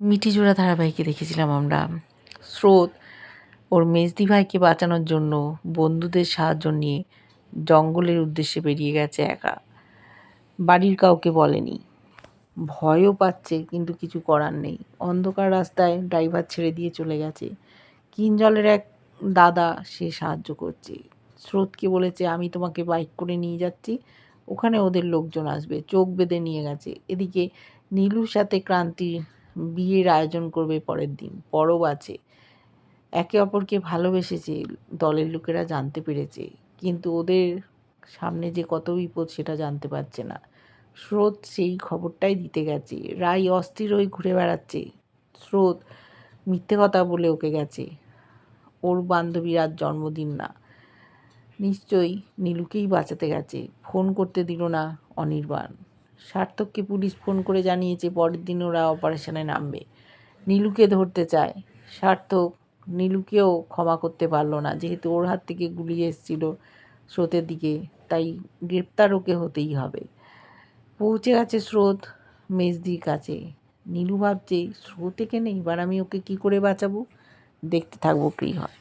মিঠিজোড়া ধারাবাহিকে দেখেছিলাম আমরা। স্রোত, ওর মেজদি ভাইকে বাঁচানোর জন্য, বন্ধুদের সাহায্য নিয়ে জঙ্গলের উদ্দেশ্যে বেরিয়ে গেছে একা। বাড়ির কাউকে বলেনি। ভয়ও পাচ্ছে, কিন্তু কিছু করার নেই। অন্ধকার রাস্তায় ড্রাইভার ছেড়ে দিয়ে চলে গেছে। কিনজলের এক দাদা সে সাহায্য করছে। স্রোতকে বলেছে, আমি তোমাকে বাইক করে নিয়ে যাচ্ছি। ওখানে ওদের লোকজন আসবে। চোখ বেঁধে নিয়ে গেছে। এদিকে নীলুর সাথে ক্রান্তি বিয়ের আয়োজন করবে পরের দিন। পরব আছে। একে অপরকে ভালোবেসেছে, দলের লোকেরা জানতে পেরেছে। কিন্তু ওদের সামনে যে কত বিপদ সেটা জানতে পারছে না। স্রোত সেই খবরটাই দিতে গেছে। রাই অস্থির হয়ে ঘুরে বেড়াচ্ছে। স্রোত মিথ্যে কথা বলে ওকে গেছে। ওর বান্ধবীর আজ জন্মদিন না। নিশ্চয়ই নীলুকেই বাঁচাতে গেছে। ফোন করতে দিল না অনির্বাণ। সার্থককে পুলিশ ফোন করে জানিয়েছে পরের দিন ওরা অপারেশনে নামবে। নীলুকে ধরতে চায়। সার্থক নীলুকেও ক্ষমা করতে পারল না, যেহেতু ওর হাত থেকে গুলি এসেছিল স্রোতের দিকে, তাই গ্রেপ্তার ওকে হতেই হবে। পৌঁছে গেছে স্রোত মেজদির কাছে। নীলু ভাবছে, স্রোত এখানে এবার আমি ওকে কী করে বাঁচাবো? দেখতে থাকব কী হয়